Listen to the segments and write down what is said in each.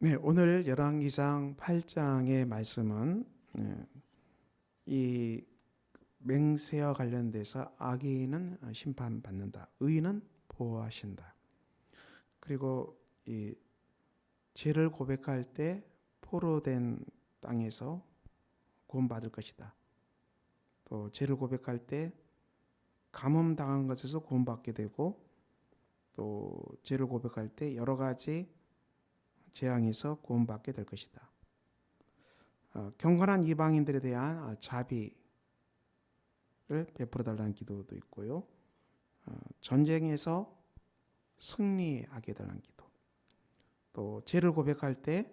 네, 오늘 열왕기상 8장의 말씀은 네, 이 맹세와 관련돼서 악인은 심판받는다. 의인은 보호하신다. 그리고 이 죄를 고백할 때 포로 된 땅에서 구원받을 것이다. 또 죄를 고백할 때 가뭄 당한 것에서 구원받게 되고 또 죄를 고백할 때 여러 가지 재앙에서 구원받게 될 것이다. 어, 경건한 이방인들에 대한 어, 자비를 베풀어 달라는 기도도 있고요. 어, 전쟁에서 승리하게 달라는 기도. 또 죄를 고백할 때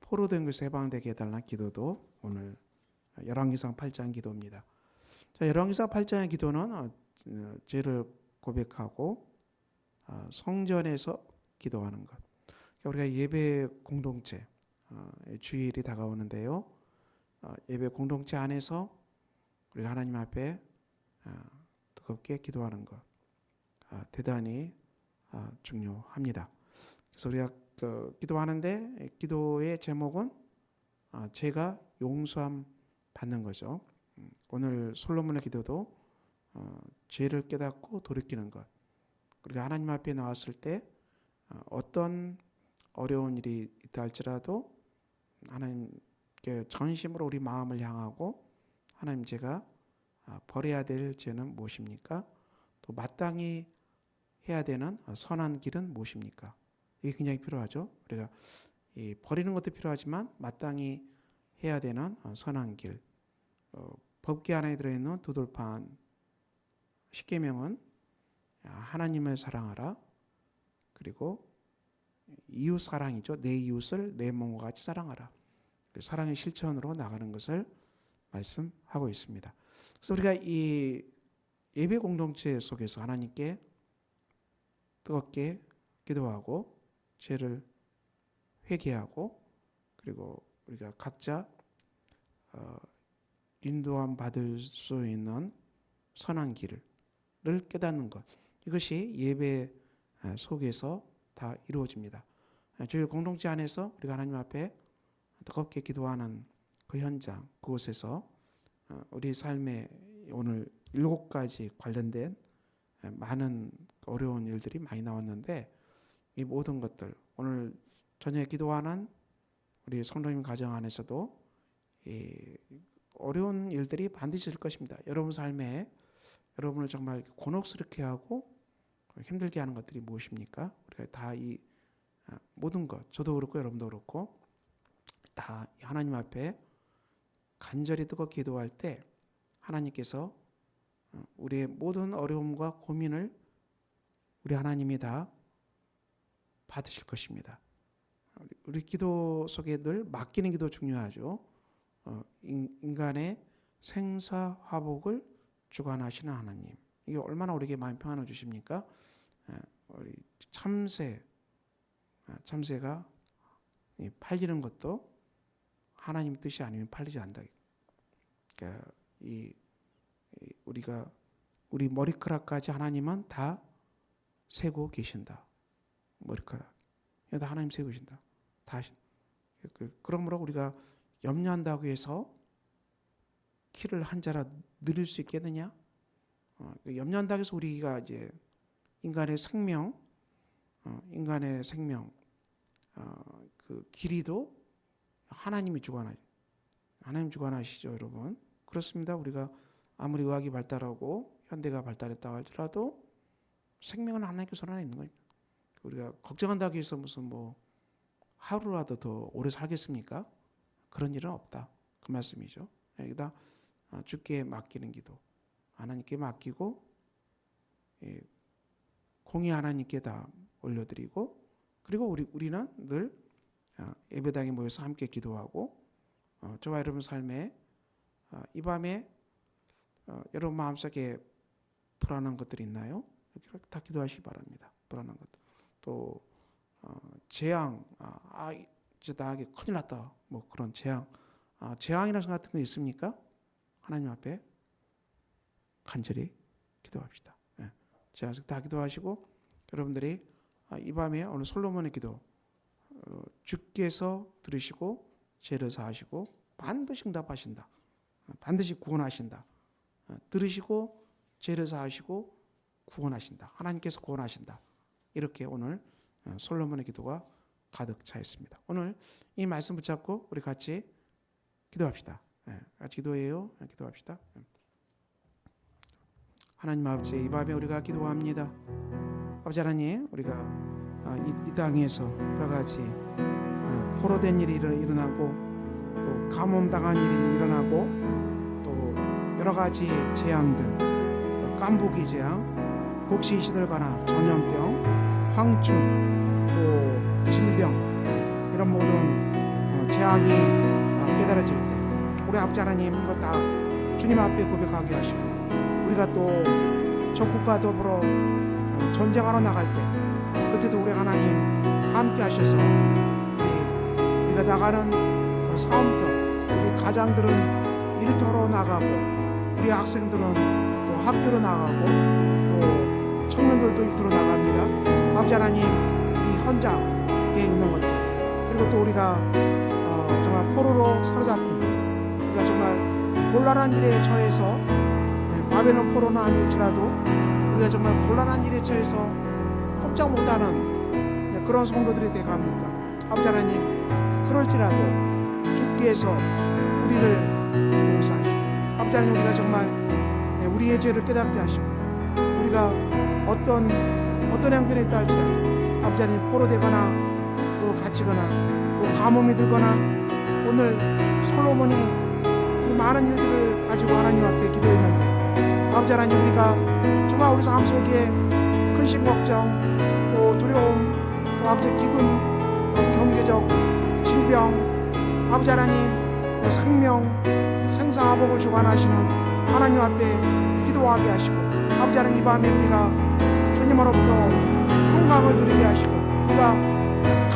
포로 된 것에서 해방되게 해달라는 기도도 오늘 열왕기상 8장 기도입니다. 자, 열왕기상 8장의 기도는 죄를 고백하고 어, 성전에서 기도하는 것. 우리가 예배 공동체 어, 주일이 다가오는데요. 어, 예배 공동체 안에서 우리가 하나님 앞에 어, 뜨겁게 기도하는 것 아, 대단히 아, 중요합니다. 그래서 우리가 그 기도하는데 기도의 제목은 아, 제가 용서함 받는 거죠. 음, 오늘 솔로몬의 기도도 어, 죄를 깨닫고 돌이키는 것. 우리가 하나님 앞에 나왔을 때 어, 어떤 어려운 일이 있다 할지라도 하나님께 전심으로 우리 마음을 향하고 하나님 제가 아, 버려야 될 죄는 무엇입니까? 또 마땅히 해야 되는 선한 길은 무엇입니까? 이게 굉장히 필요하죠. 우리가 이 버리는 것도 필요하지만 마땅히 해야 되는 어, 선한 길. 어, 법기 안에 들어있는 두 돌판 십계명은 하나님을 사랑하라. 그리고 이웃 사랑이죠. 내 이웃을 내 몸과 같이 사랑하라. 그 사랑의 실천으로 나가는 것을 말씀하고 있습니다. 그래서 우리가 이 예배 공동체 속에서 하나님께 뜨겁게 기도하고 죄를 회개하고 그리고 우리가 각자 어, 인도함 받을 수 있는 선한 길을 깨닫는 것 이것이 예배 속에서 다 이루어집니다. 저희 공동체 안에서 우리가 하나님 앞에 뜨겁게 기도하는 그 현장 그곳에서 어, 우리 삶에 오늘 일곱 가지 관련된 많은 어려운 일들이 많이 나왔는데 이 모든 것들 오늘 저녁에 기도하는 우리 성도님 가정 안에서도 이 어려운 일들이 반드시 있을 것입니다. 여러분 삶에 여러분을 정말 곤혹스럽게 하고 힘들게 하는 것들이 무엇입니까? 우리가 다이 아, 모든 것, 저도 그렇고 여러분도 그렇고 다 하나님 앞에 간절히 뜨겁게 기도할 때 하나님께서 어, 우리의 모든 어려움과 고민을 우리 하나님이 다 받으실 것입니다. 우리 기도 속에 늘 맡기는 기도 중요하죠. 어, 인간의 생사화복을 주관하시는 하나님. 이게 얼마나 우리에게 마음 평안을 주십니까? 우리 참새, 아, 참새가 팔리는 것도 하나님 뜻이 아니면 팔리지 않다. 그러니까 이 우리가 우리 머리카락까지 하나님은 다 세고 계신다. 머리카락. 다 하나님 세고 계신다. 다 그, 그러므로 우리가 염려한다고 해서 키를 한 자라 늘릴 수 있겠느냐? 어, 그 염려한다고 해서 우리가 이제 인간의 생명, 어, 인간의 생명, 어, 그 길이도 하나님이 주관하죠. 하나님 주관하시죠, 여러분. 그렇습니다. 우리가 아무리 의학이 발달하고 현대가 발달했다고 할지라도 생명은 하나님께 손 안에 있는 거예요. 우리가 걱정한다고 해서 무슨 뭐 하루라도 더 오래 살겠습니까? 그런 일은 없다. 그 말씀이죠. 여기다 아, 주께 맡기는 기도. 하나님께 맡기고 예, 공의 하나님께 다 올려드리고 그리고 우리 우리는 늘 아, 예배당에 모여서 함께 기도하고 어, 저와 여러분 삶에 어, 이 밤에 어, 여러분 마음속에 불안한 것들이 있나요? 다 기도하시기 바랍니다. 불안한 것. 또 어, 재앙, 아, 아 이제 나에게 큰일 났다. 뭐 그런 재앙, 아, 재앙이나 같은 거 있습니까? 하나님 앞에 간절히 기도합시다. 예. 제가 다 기도하시고 여러분들이 아, 이 밤에 오늘 솔로몬의 기도 어, 그 주께서 들으시고 죄를 사하시고 반드시 응답하신다. 어, 반드시 구원하신다. 어, 들으시고 죄를 사하시고 구원하신다. 하나님께서 구원하신다. 이렇게 오늘 어, 솔로몬의 기도가 가득 차 있습니다. 오늘 이 말씀 붙잡고 우리 같이 기도합시다. 예, 같이 기도해요. 예, 기도합시다. 예. 하나님 아버지 이 밤에 우리가 기도합니다. 아버지 하나님 우리가 아, 이, 이 땅에서 여러 가지 아, 포로된 일이 일어- 일어나고 또 가뭄 당한 일이 일어나고 또 여러 가지 재앙들 또 깐부기 재앙, 곡시 시들거나 전염병, 황충 또 질병 이런 모든 어, 재앙이 어, 깨달아질 때 우리 아버지 하나님 이것 다 주님 앞에 고백하게 하시고 우리가 또 적국과 더불어 어, 전쟁하러 나갈 때 그때도 우리 하나님 함께 하셔서 우리 우리가 나가는 어, 싸움터 우리 가장들은 일터로 나가고 우리 학생들은 또 학교로 나가고 또 청년들도 일터로 나갑니다. 아버지 하나님 이 현장에 있는 것들 그리고 또 우리가 어, 정말 포로로 사로잡힌 우리가 정말 곤란한 일에 처해서 예, 바벨론 포로는 아닐지라도 우리가 정말 곤란한 일에 처해서 꼼짝 못하는 예, 그런 성도들이 돼갑니까? 아버지 하나님 그럴지라도 주께서 우리를 용서하시고 아버지 하나님 우리가 정말 예, 우리의 죄를 깨닫게 하시고 우리가 어떤 어떤 행동에 따를지라도 아버지 하나님 포로 되거나 또 갇히거나 또 가뭄이 들거나 오늘 솔로몬이 이 많은 일들을 가지고 하나님 앞에 기도했는데 아버지 하나님 우리가 정말 우리 삶 속에 근심 걱정 또 두려움 또 아버지 기근 또 경제적 질병 아버지 하나님 또 생명 생사복을 주관하시는 하나님 앞에 기도하게 하시고 아버지 하나님 이 밤에 우리가 주님으로부터 평강을 누리게 하시고 우리가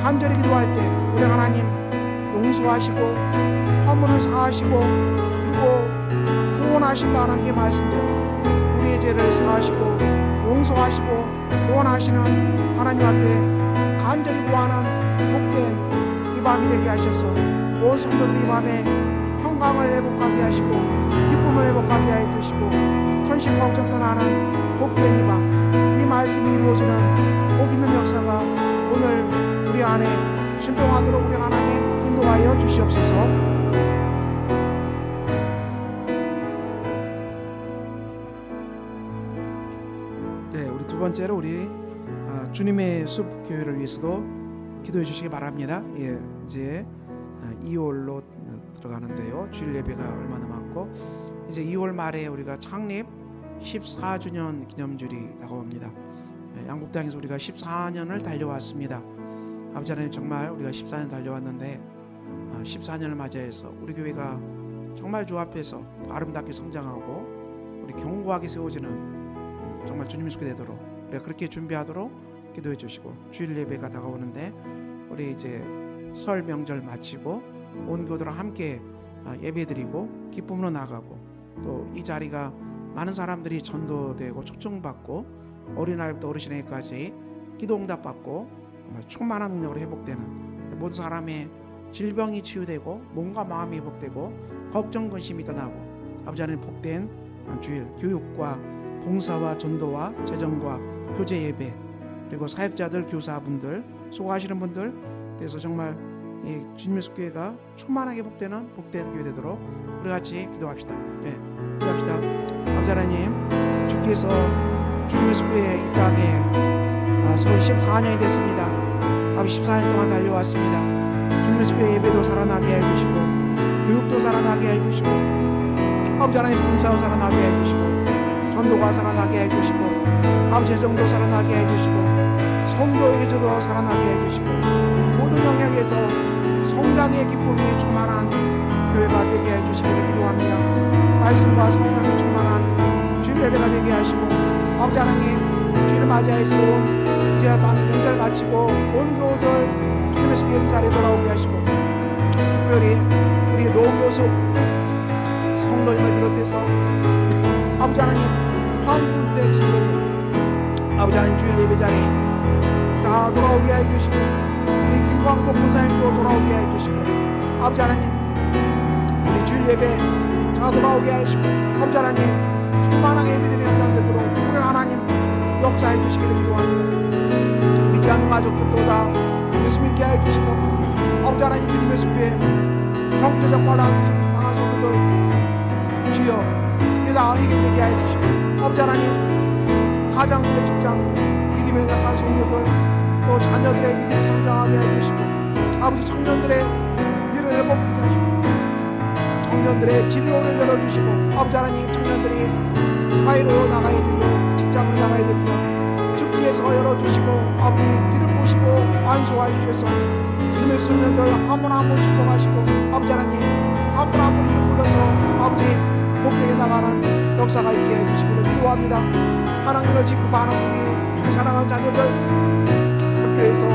간절히 기도할 때 우리 하나님 용서하시고 허물을 사하시고 그리고 구원하신다 하나님의 말씀대로 우리의 죄를 사하시고 용서하시고 구원하시는 하나님 앞에 간절히 구하는 복된 이 밤이 되게 하셔서 온 성도들이 이 밤에 평강을 회복하게 하시고 기쁨을 회복하게 해 주시고 헌신 걱정 떠나는 복된 이 밤 이 말씀이 이루어지는 복 있는 역사가 오늘 우리 안에 신동하도록 우리 하나님 인도하여 주시옵소서. 번째로 우리 아, 주님의 숲 교회를 위해서도 기도해 주시기 바랍니다. 예, 이제 아, 2월로 들어가는데요. 주일 예배가 얼마 남았고 이제 2월 말에 우리가 창립 14주년 기념주일이 다가옵니다. 예, 양국당에서 우리가 14년을 달려왔습니다. 아버지 하나님 정말 우리가 14년 달려왔는데 아, 14년을 맞이해서 우리 교회가 정말 주 앞에서 아름답게 성장하고 우리 견고하게 세워지는 음, 정말 주님 의 속에 되도록 우리가 그렇게 준비하도록 기도해 주시고 주일 예배가 다가오는데 우리 이제 설 명절 마치고 온 교도랑 함께 아, 예배드리고 기쁨으로 나가고 또 이 자리가 많은 사람들이 전도되고 초청받고 어린아이부터 어르신에게까지 기도 응답 받고 정말 충만한 능력으로 회복되는 모든 사람의 질병이 치유되고 몸과 마음이 회복되고 걱정 근심이 떠나고 아버지 하나님 복된 주일 교육과 봉사와 전도와 재정과 교제 예배 그리고 사역자들 교사분들 수고하시는 분들 그래서 정말 이 주님의 숙교회가 충만하게 복되는 복된 교회 되도록 우리 같이 기도합시다. 네, 기도합시다. 아버지 하나님 주께서 주님의 숙교회 이 땅에 아, 서울 14년이 됐습니다. 아버지 14년 동안 달려왔습니다. 주님의 숙교회 예배도 살아나게 해주시고 교육도 살아나게 해주시고 아버지 하나님 봉사도 살아나게 해주시고 전도가 살아나게 해주시고 재정도 살아나게 해주시고 성도의 기도도 살아나게 해주시고 모든 영역에서 성장의 기쁨이 충만한 교회가 되게 해주시기를 기도합니다. 말씀과 성령이 충만한 주일 예배가 되게 하시고 아버지 하나님 주일을 맞이해서 온 이제 명절 마치고 온 교우들 주님의 속에 자리에 돌아오게 하시고 특별히 우리 노교숙 성도님을 비롯해서 아버지 하나님 황군택 성도님 아버지 하나님 주일 예배 자리 다 돌아오게 해주시고 우리 김 왕복 군사님도 돌아오게 해주시고 아버지 하나님 우리 주일 예배 다 돌아오게 하시고 아버지 하나님 충만하게 현장 되도록 우리 하나님 역사해 주시기를 기도합니다. 믿지 않는 가족들도 다 예수 믿게 해 주시고 아버지 하나님 주님의 숲에 경제적 환란 당한 성도들 주여 이게 다 해결되게 해 주시고 아버지 하나님 가장들의 직장 믿음에 약한 성도들 또 자녀들의 믿음이 성장하게 해주시고 아버지 청년들의 미래를 회복되게 하시고 청년들의 진로를 열어주시고 아버지 하나님 청년들이 사회로 나가야 되고 직장으로 나가야 되며 특기에서 열어주시고 아버지 길을 보시고 안수하여 주셔서 주님의 소년들 한분한분 축복하시고 아버지 하나님 한분 한분 이름 불러서 아버지 목적에 나가는 역사가 있게 해주시기를 기도합니다. 하나님을 지급하는 우리 사랑하는 자녀들 학교에서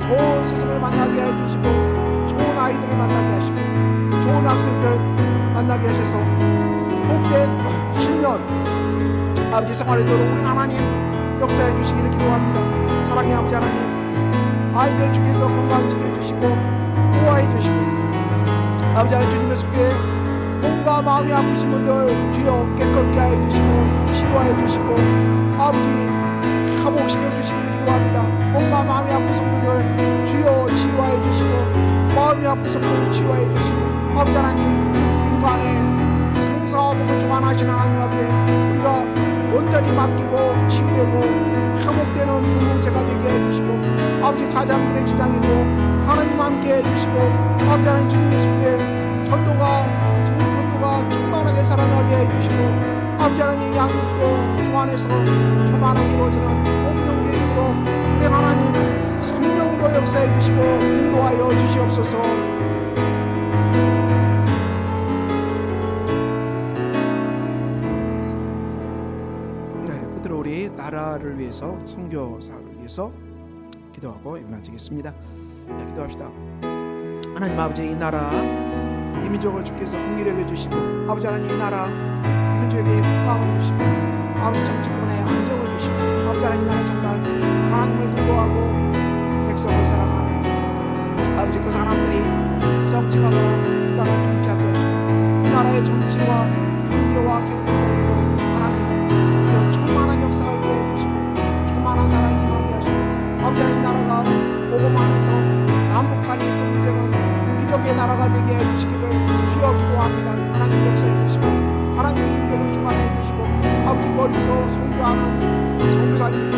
좋은 스승을 만나게 해주시고 좋은 아이들을 만나게 하시고 좋은 학생들 만나게 하셔서 복된 신년 아버지 생활에도록 우리 하나님 역사해 주시기를 기도합니다. 사랑의 아버지 하나님 아이들 중에서 건강 지켜주시고 보호해 주시고 아버지 하나님 주님의 속에 몸과 마음이 아프신 분들 주여 깨끗게 해 주시고 치유해 주시고 아버지 회복시켜 주시기를 기도합니다. 몸과 마음이 아픈 성도들 주여 치유해 주시고 마음이 아픈 성도들 치유해 주시고 아버지 하나님 인간의 성사복을 주관하시는 하나님 앞에 우리가 온전히 맡기고 치유되고 회복되는 공동체가 되게 해주시고 아버지 가장들의 지장에도 하나님 함께 해주시고 아버지 하나님 주님의 숙에 전도가 충만하게 살아나게 해주시고 아버지 하나님 양육도 주 안에서 충만하게 이루어지는 모든 계획으로 우리 하나님 성령으로 역사해 주시고 인도하여 주시옵소서 네, 우리 나라를 위해서 선교사를 위해서 기도하고 마치겠습니다. 네, 기도합시다. 하나님 아버지 이 나라 이 민족을 주께서 공기력해 주시고 아버지 하나님 이 나라 이 민족에게 평강을 주시고 아버지 정치권에 안정을 주시고 아버지 하나님 이 나라 정말 하나님을 두려워하고 백성을 사랑하는 아버지 그 사람들이 정치가 이 땅을 통치하게 하시고 이 나라의 정치와 경제와 교육도 하나님의 그런 충만한 역사가 있게 해주시고 충만한 사랑이 임하게 하시고 아버지 하나님 이 나라가 복음 안에서 남북한이 통일되 는 기적의 나라가 되게 해주시기를 주여 기도합니다. 하나님 역사해 주시고 하나님 인격을 주관해 주시고 아버지 멀리서 성교하는 성사님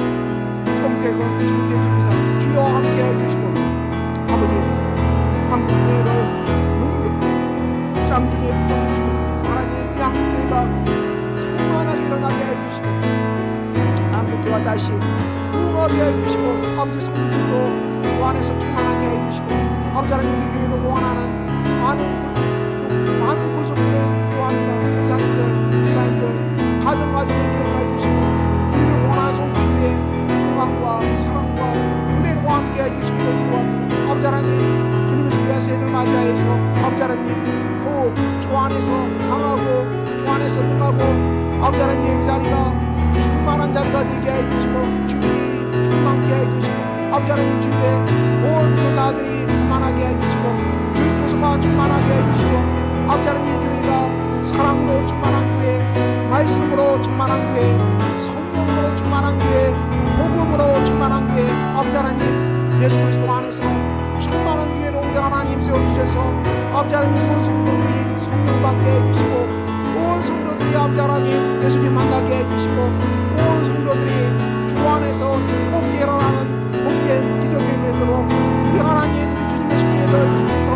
정태근 정태주기사 주여 함께 해주시고 아버지 한국교회를 능력 짱중에 불러주시고 하나님 이 한국교회가 충만하게 일어나게 해주시고 한국교회가 다시 부흥하게 해주시고 아버지 성도들도 그 안에서 충만하게 해주시고 아버지 하나님 우리 교회를 원하는 많은 많은 고속들을 기도합니다 목사님들 목사님들 가정 가정을 기억해 주시고 우리를 원하는 성도들의 소망과 사랑과 은혜로 함께 해주시기를 기도합니다. 아버지 하나님 주님의 수리의 새해를 맞이하여서 아버지 하나님 또주 안에서 강하고 주 안에서 능하고 아버지 하나님 이 자리가 충만한 자리가 되게 해주시고 주일이 충만케 해주시고 아버지 하나님 주일에 온 교사들이 충만하게 해주시고 교육부서가 충만하게 해주시고 아버지 하나님 교회가 사랑으로 충만한 교회 말씀으로 충만한 교회 성령으로 충만한 교회 복음으로 충만한 교회 아버지 하나님 예수 그리스도 안에서 충만한 교회로 우리 하나님 세워주셔서 아버지 하나님 온 성도들이 성령 받게 해주시고 온 성도들이 아버지 하나님 예수님 만나게 해주시고 온 성도들이 주 안에서 뜨겁게 일어나는 복된 기적의 되도록 우리 하나님 우리 주님의 신뢰를 주께서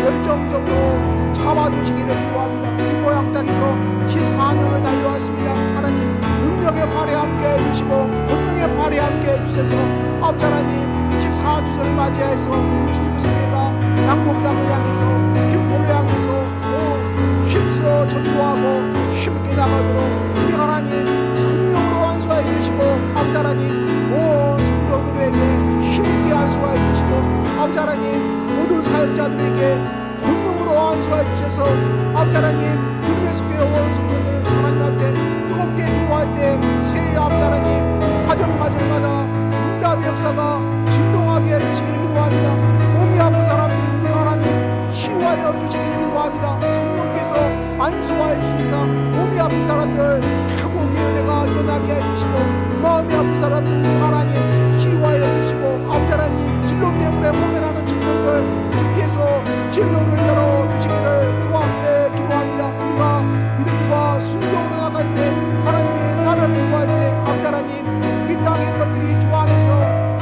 열정적으로 잡아주시기를 기도합니다. 기뻐 양장에서 14년을 달려왔습니다. 하나님 능력의 발에 함께 해주시고 본능의 발에 함께 해주셔서 아버지 하나님 14주절을 맞이해서 우리 주님의 성회가 양복당을 향해서 김포를 향해서 오, 힘써 전도하고 힘있게 나가도록 우리 하나님 성령으로 안수하여 주시고 아버지 하나님 온 성도들에게 힘 있게 안수하여 주시고 아버지 하나님 모든 사역자들에게 본능으로 안수하여 주셔서 아버지 하나님 주님의 속에 온 성도들 하나님 앞에 뜨겁게 기도할 때 새해 아버지 하나님 가정마저마다 응답의 역사가 진동하게 해주시기를 기도합니다. 몸이 아픈 사람들 우리 하나님 치유하여 주시기를 기도합니다. 성령께서 안수하여 주시사 몸이 아픈 사람들 회복의 은혜가 일어나게 해주시고 마음이 아픈 사람들 하나님 치유하여 주시고 아버지 하나님 진로 때문에 고민하는 청년들 주께서 진로를 열어주시기를 주 앞에 기도합니다. 우리가 믿음과 순종으로 나갈 때 하나님의 나라를 구할 때 아버지 하나님 이 땅의 것들이 주 안에서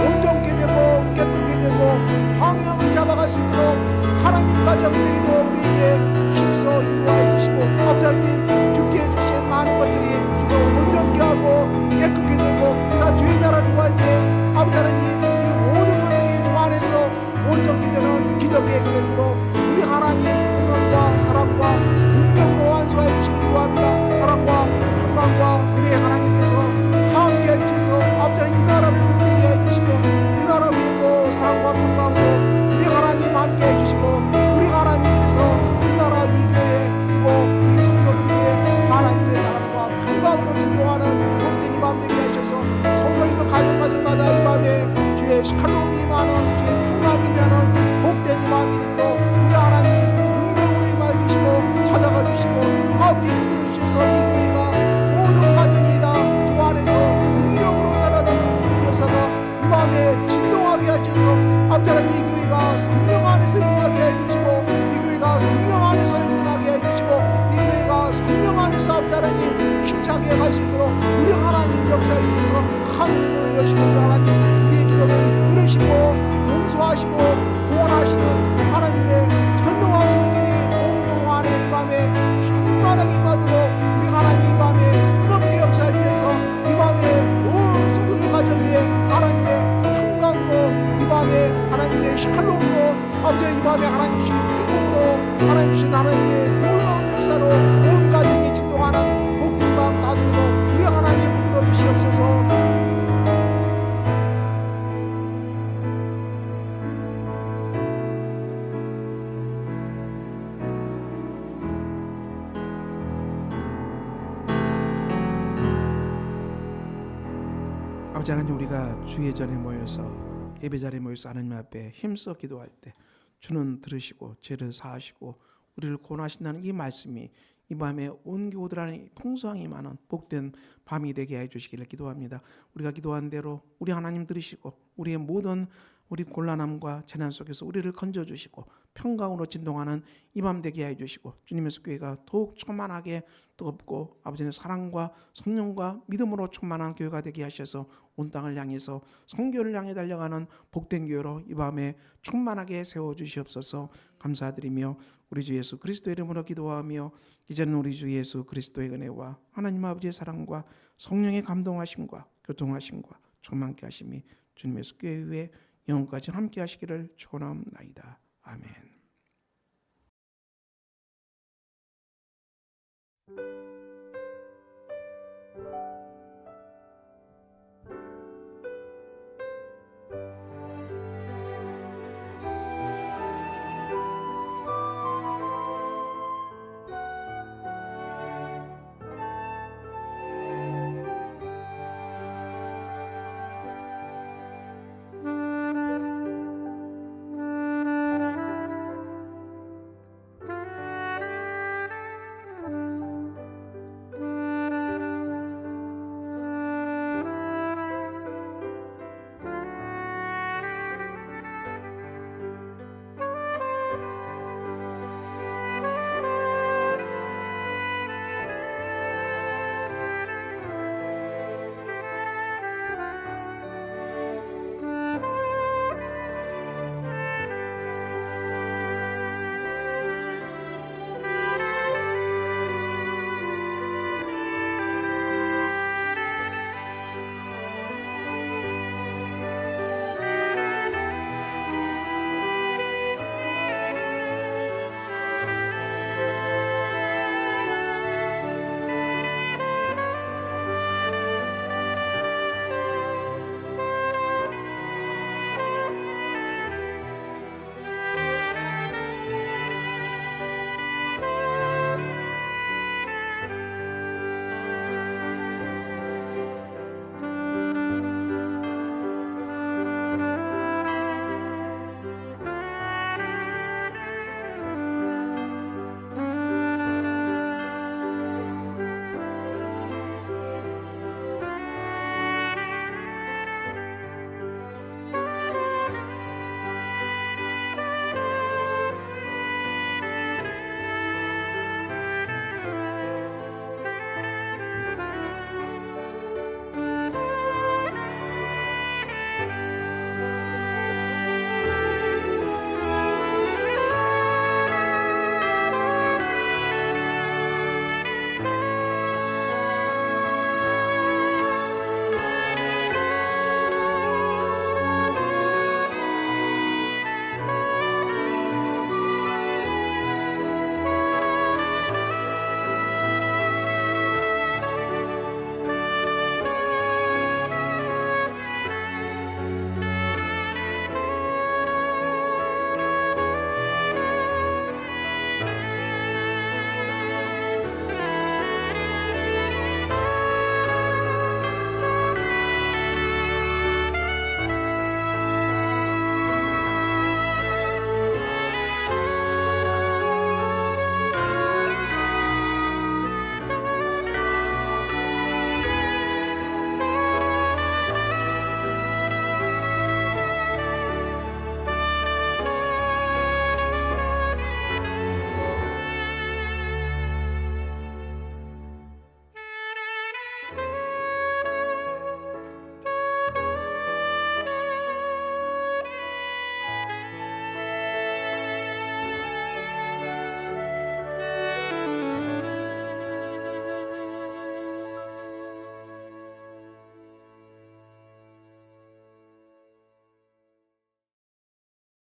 온전케 되고 깨끗게 되고 방향을 잡아갈 수 있도록 하나님 가정들에게도 우리에게 힘써 인도하여 주시고 아버지 하나님 주께 주신 많은 것들이 주로 온전케 하고 깨끗게 되고 우리가 주의 나라를 구할 때 하나님 이 모든 것들이 주 안에서 온전케 되는 기적의 그대로 우리 하나님 하늘을 여시고 우리 하나님 우리의 기도를 들으시고 용서하시고 구원하시는 하나님의 전능한 손길이 온경 안에 이 밤에 충만하게 임하도록 우리 하나님 이 밤에 뜨겁게 역사해 주셔서 이 밤에 온 성도들 가정에 하나님의 평강으로 이 밤에 하나님의 샬롬으로 아버지 이 밤에 하나님 주신 기쁨으로 하나님 주신 하나님의 아버지 하나님 우리가 주의 전에 모여서 예배 자리에 모여서 하나님 앞에 힘써 기도할 때 주는 들으시고 죄를 사하시고 우리를 구원하신다는 이 말씀이 이 밤에 온 교우들 안에 풍성이 많은 복된 밤이 되게 해 주시기를 기도합니다. 우리가 기도한 대로 우리 하나님 들으시고 우리의 모든 우리 곤란함과 재난 속에서 우리를 건져 주시고 평강으로 진동하는 이밤 되게 해 주시고 주님의 교회가 더욱 충만하게 뜨겁고 아버지의 사랑과 성령과 믿음으로 충만한 교회가 되게 하셔서 온 땅을 향해서 성교를 향해 달려가는 복된 교회로 이 밤에 충만하게 세워 주시옵소서 감사드리며 우리 주 예수 그리스도의 이름으로 기도하며 이제는 우리 주 예수 그리스도의 은혜와 하나님 아버지의 사랑과 성령의 감동하심과 교통하심과 충만케 하심이 주님의 숙교회 위에 영원까지 함께 하시기를 축원합니다. 아멘.